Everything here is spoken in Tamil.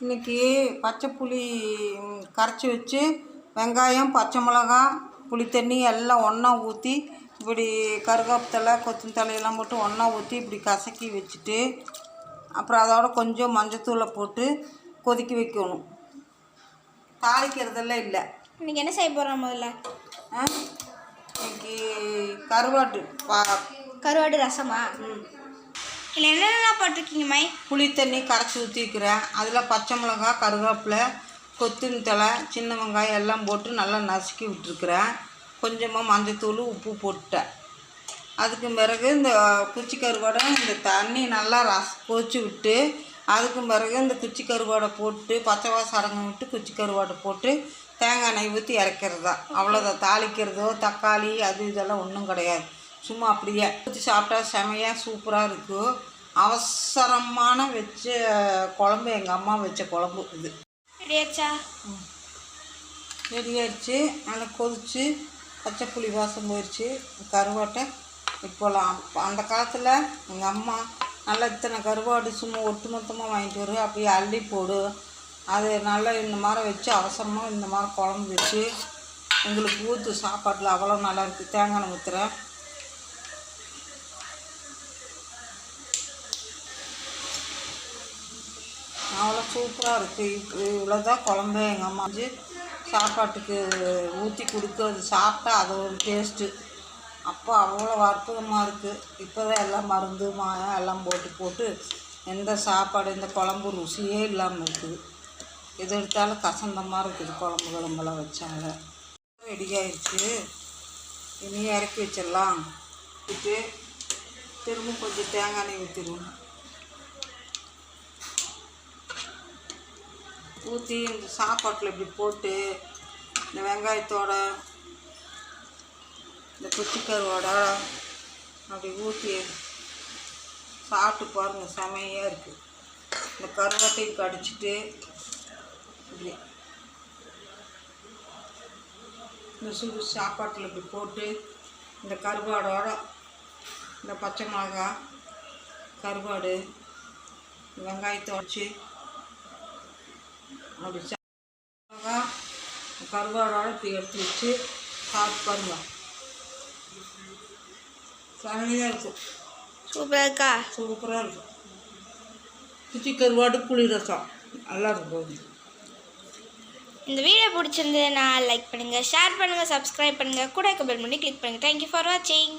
இன்னைக்கு பச்சை புளி கரைச்சி வச்சு வெங்காயம் பச்சை மிளகா புளி தண்ணி எல்லாம் ஒன்றா ஊற்றி இப்படி கருவேப்பிலை கொத்தமல்லி தலையெல்லாம் போட்டு ஒன்றா ஊற்றி இப்படி கசக்கி வச்சுட்டு அப்புறம் அதோட கொஞ்சம் மஞ்சத்தூளை போட்டு கொதிக்க வைக்கணும் தாளிக்கிறதெல்லாம் இல்லை இன்னைக்கு என்ன செய்ய போகிறோம் முதல்ல ஆ? இன்னைக்கு கருவாட்டு பா கருவாடு ரசமா ம். இல்லை என்னென்னலாம் போட்டிருக்கீங்க மை? புளி தண்ணி கரைச்சி ஊற்றிக்கிறேன் அதில் பச்சை மிளகா கருவேப்பிலை கொத்தமல்லி தலை சின்ன வெங்காயம் எல்லாம் போட்டு நல்லா நசுக்கி விட்டுருக்குறேன். கொஞ்சமாக மஞ்சத்தூள் உப்பு போட்டுட்டேன். அதுக்கு பிறகு இந்த குச்சி கருவாடை இந்த தண்ணி நல்லா ரச கொதிச்சு விட்டு அதுக்கு பிறகு இந்த குச்சி கருவாடை போட்டு பச்சை வாசம் அடங்க விட்டு குச்சி கருவாடை போட்டு தேங்காய் எண்ணெய் ஊற்றி இறக்கிறது தான் அவ்வளோதான் தாளிக்கிறதோ தக்காளி அது இதெல்லாம் ஒன்றும் கிடையாது. சும்மா அப்படியே ஊற்றி சாப்பிட்டா செமையாக சூப்பராக இருக்கும் அவசரமான வச்ச குழம்பு எங்கள் அம்மா வச்ச குழம்பு இது. ரெடியாச்சா? ரெடி ஆயிடுச்சு நல்லா கொதிச்சு பச்சை புளி வாசம் போயிடுச்சு கருவாட்டை இப்போலாம் அந்த காலத்தில் எங்கள் அம்மா நல்லா இத்தனை கருவாடு சும்மா ஒட்டு மொத்தமாக வாங்கிட்டு வரும் அப்படியே அள்ளி போடு. அது நல்லா இந்த மாதிரி வச்சு அவசரமாக இந்த மாதிரி குழம்பு வச்சு எங்களுக்கு ஊற்று சாப்பாட்டில் அவ்வளோ நல்லா இருக்குது தேங்காய் ஊற்றுறேன் அவ்வளோ சூப்பராக இருக்குது இவ்வளோ தான் குழம்பு எங்கள் அம்மா வந்து சாப்பாட்டுக்கு ஊற்றி கொடுக்கறது சாப்பிட்டா அது ஒரு டேஸ்ட்டு அப்போ அவ்வளோ அற்புதமாக இருக்குது இப்போ தான் எல்லாம் மருந்து மாயம் எல்லாம் போட்டு போட்டு எந்த சாப்பாடு இந்த குழம்பு ருசியே இல்லாமல் இருக்குது. எது எடுத்தாலும் கசந்தமாக இருக்குது குழம்பு குழம்பெல்லாம் வச்சாங்க ரெடியாகிடுச்சு ஆயிடுச்சு இனி இறக்கி வச்சிடலாம். விட்டு திரும்ப கொஞ்சம் தேங்காய் எண்ணெய் ஊற்றிடுவோம் ஊற்றி இந்த சாப்பாட்டில் இப்படி போட்டு இந்த வெங்காயத்தோட இந்த குச்சிக்கருவோட அப்படி ஊற்றி சாப்பிட்டு பாருங்கள் செமையாக இருக்குது இந்த கருவாட்டையும் கடிச்சிட்டு இப்படி இந்த சுடு சாப்பாட்டில் இப்படி போட்டு இந்த கருவாடோட இந்த பச்சை மிளகா கருவாடு வெங்காயத்தை வச்சு அப்படி கருவாடோட இப்படி எடுத்து வச்சு சாப்பிட்டு பாருங்க. செமையாக இருக்கும். சூப்பராக இருக்கா? சூப்பராக இருக்கும். குச்சி கருவாடு புளி ரசம். நல்லா இருக்கும் இந்த வீடியோ பிடிச்சிருந்ததுன்னா லைக் பண்ணுங்கள் ஷேர் பண்ணுங்கள் சப்ஸ்கிரைப் பண்ணுங்கள் கூட பெல் பண்ணி கிளிக் பண்ணுங்கள் தேங்க்யூ ஃபார் வாட்சிங்